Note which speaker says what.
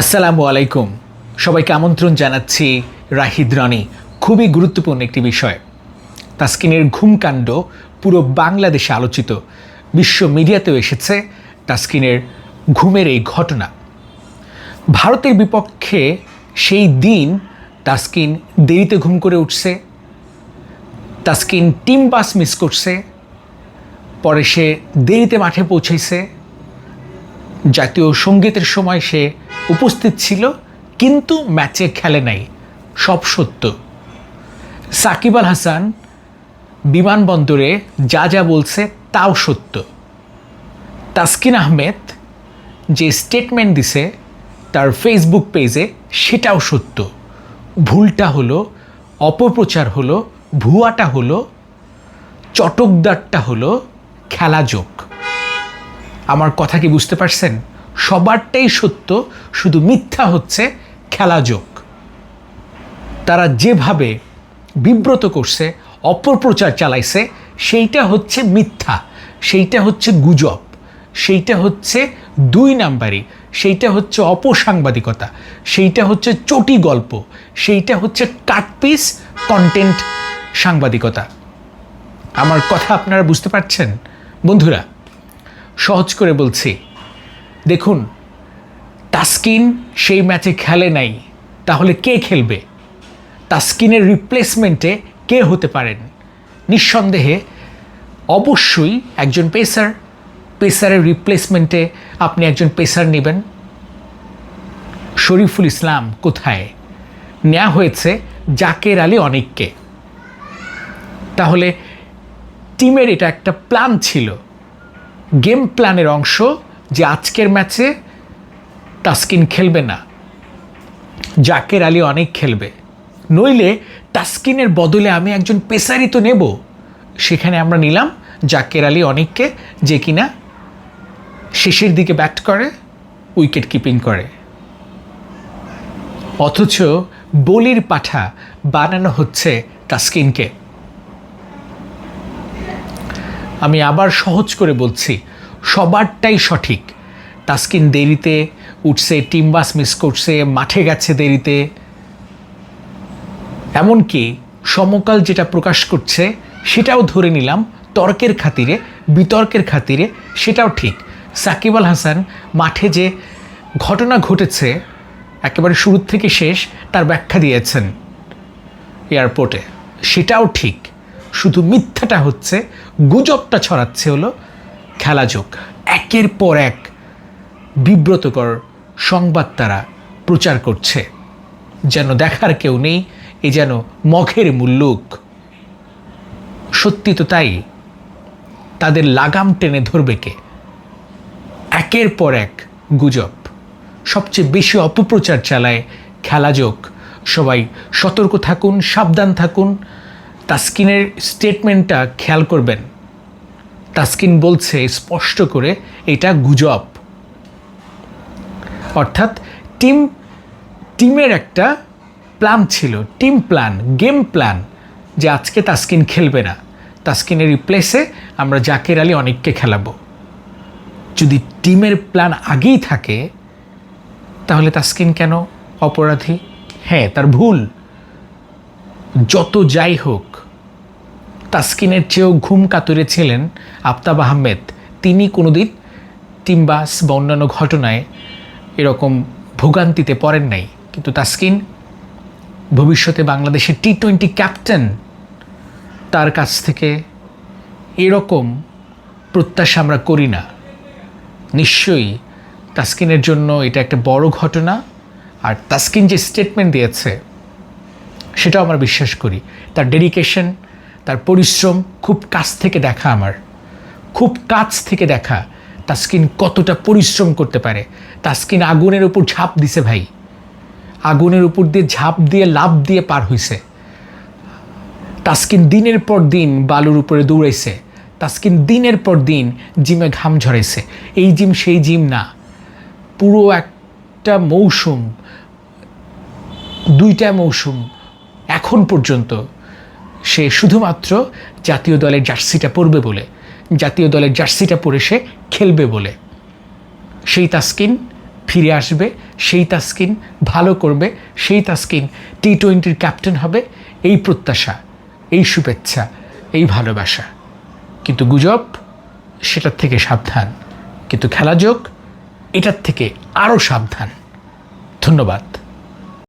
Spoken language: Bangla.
Speaker 1: আসসালামু আলাইকুম। সবাইকে আমন্ত্রণ জানাচ্ছি রাহিদ রানি। খুবই গুরুত্বপূর্ণ একটি বিষয়। তাসকিনের ঘুমকাণ্ড পুরো বাংলাদেশে আলোচিত। বিশ্ব মিডিয়াতেও এসেছে তাসকিনের ঘুমের এই ঘটনা। ভারতের বিপক্ষে সেই দিন তাসকিন দেরিতে ঘুম করে উঠছে। তাসকিন টিম পাস মিস করছে। পরে সে দেরিতে মাঠে পৌঁছেছে। জাতীয় সঙ্গীতের সময় সে উপস্থিত ছিল, কিন্তু ম্যাচে খেলে নাই। সব সত্য। সাকিব আল হাসান বিমানবন্দরে যা যা বলছে তাও সত্য। তাসকিন আহমেদ যে স্টেটমেন্ট দিছে তার ফেসবুক পেজে সেটাও সত্য। ভুলটা হলো, অপপ্রচার হলো, ভুয়াটা হলো, চটকদারটা হলো খেলাযোগ আমার কথা কি বুঝতে পারছেন? সবারটাই সত্য, শুধু মিথ্যা হচ্ছে খেলাযোগ তারা যেভাবে বিব্রত করছে, অপপ্রচার চালাইছে, সেইটা হচ্ছে মিথ্যা, সেইটা হচ্ছে গুজব, সেইটা হচ্ছে দুই নাম্বারি, সেইটা হচ্ছে অপসাংবাদিকতা, সেইটা হচ্ছে চটি গল্প, সেইটা হচ্ছে কাটপিস কন্টেন্ট সাংবাদিকতা। আমার কথা আপনারা বুঝতে পারছেন? বন্ধুরা সহজ করে বলছি। দেখুন, তাসকিন সেই ম্যাচে খেলে নাই, তাহলে কে খেলবে? তাসকিনের রিপ্লেসমেন্টে কে হতে পারেন? নিঃসন্দেহে, অবশ্যই একজন পেসার পেসারের রিপ্লেসমেন্টে আপনি একজন পেসার নেবেন। শরীফুল ইসলাম কোথায়? নেওয়া হয়েছে জাকের আলী অনেককে। তাহলে, টিমের এটা একটা প্ল্যান ছিল। গেম প্ল্যানের অংশ যে আজকের ম্যাচে তাসকিন খেলবে না। জাকের আলী অনেক খেলবে। নইলে তাসকিনের বদলে আমি একজন পেসারই তো নেব। সেখানে আমরা নিলাম জাকের আলী অনেককে যে কিনা শেষের দিকে ব্যাট করে, উইকেট কিপিং করে। অথচ বলির পাঠা বানানো হচ্ছে তাসকিনকে। আমি আবার সহজ করে বলছি, সবারটাই সঠিক। তাসকিন দেরিতে উঠছে, টিম বাস মিস করছে, মাঠে গেছে দেরিতে। এমনকি সমকাল যেটা প্রকাশ করছে, সেটাও ধরে নিলাম, তর্কের খাতিরে, বিতর্কের খাতিরে, সেটাও ঠিক। সাকিব আল হাসান মাঠে যে ঘটনা ঘটেছে, একেবারে শুরু থেকে শেষ, তার ব্যাখ্যা দিয়েছেন এয়ারপোর্টে। সেটাও ঠিক। শুধু মিথ্যাটা হচ্ছে, গুজবটা ছড়াচ্ছে হলো খেলাযোগ একের পর এক বিব্রতকর সংবাদ তারা প্রচার করছে। যেন দেখার কেউ নেই, এ যেন মখের মুল্লুক। সত্যি তো তাই, তাদের লাগাম টেনে ধরবে কে? একের পর এক গুজব। সবচেয়ে বেশি অপপ্রচার চালায় খেলাযোগ সবাই সতর্ক থাকুন, সাবধান থাকুন তাসকিনের স্টেটমেন্টটা খেয়াল করবেন। তাস্কিন বলছে স্পষ্ট করে এটা গুজব। অর্থাৎ টিম, টিমের একটা প্ল্যান ছিল, টিম প্ল্যান, গেম প্ল্যান যে আজকে তাসকিন খেলবে না। তাস্কিনের রিপ্লেসে আমরা জাকের আলী অনেককে খেলাবো। যদি টিমের প্ল্যান আগেই থাকে, তাহলে তাসকিন কেন অপরাধী? হ্যাঁ তার ভুল। যত যাই হোক তাসকিনের চেয়েও ঘুম কাতুরে ছিলেন আফতাব আহমেদ। তিনি কোনোদিন টিম্বাস বা অন্যান্য ঘটনায় এরকম ভোগান্তিতে পড়েন নাই। কিন্তু তাসকিন ভবিষ্যতে বাংলাদেশের টি টোয়েন্টি ক্যাপ্টেন তার কাছ থেকে এরকম প্রত্যাশা আমরা করি না। নিশ্চয়ই তাসকিনের জন্য এটা একটা বড় ঘটনা, আর তাসকিন যে স্টেটমেন্ট দিয়েছে, সেটাও আমরা বিশ্বাস করি। তার ডেডিকেশন তার পরিশ্রম খুব কাছ থেকে দেখা আমার। খুব কাছ থেকে দেখা তাসকিন কতটা পরিশ্রম করতে পারে। তাসকিন আগুনের উপর ঝাঁপ দিছে ভাই। আগুনের উপর দিয়ে ঝাঁপ দিয়ে লাভ দিয়ে পার হইছে। তাসকিন দিনের পর দিন বালুর উপরে দৌড়াইছে। তাসকিন দিনের পর দিন জিমে ঘাম ঝরাইছে। এই জিম সেই জিম না। পুরো একটা মৌসুম, দুইটা মৌসুম এখন পর্যন্ত সে শুধুমাত্র জাতীয় দলের জার্সিটা পরবে বলে, জাতীয় দলের জার্সিটা পরে সে খেলবে বলে। সেই তাস্কিন ফিরে আসবে, সেই তাস্কিন ভালো করবে, সেই তাস্কিন টি টোয়েন্টির ক্যাপ্টেন হবে। এই প্রত্যাশা, এই শুভেচ্ছা, এই ভালোবাসা। কিন্তু গুজব সেটার থেকে সাবধান। কিন্তু খেলাযোগ এটার থেকে আরও সাবধান। ধন্যবাদ।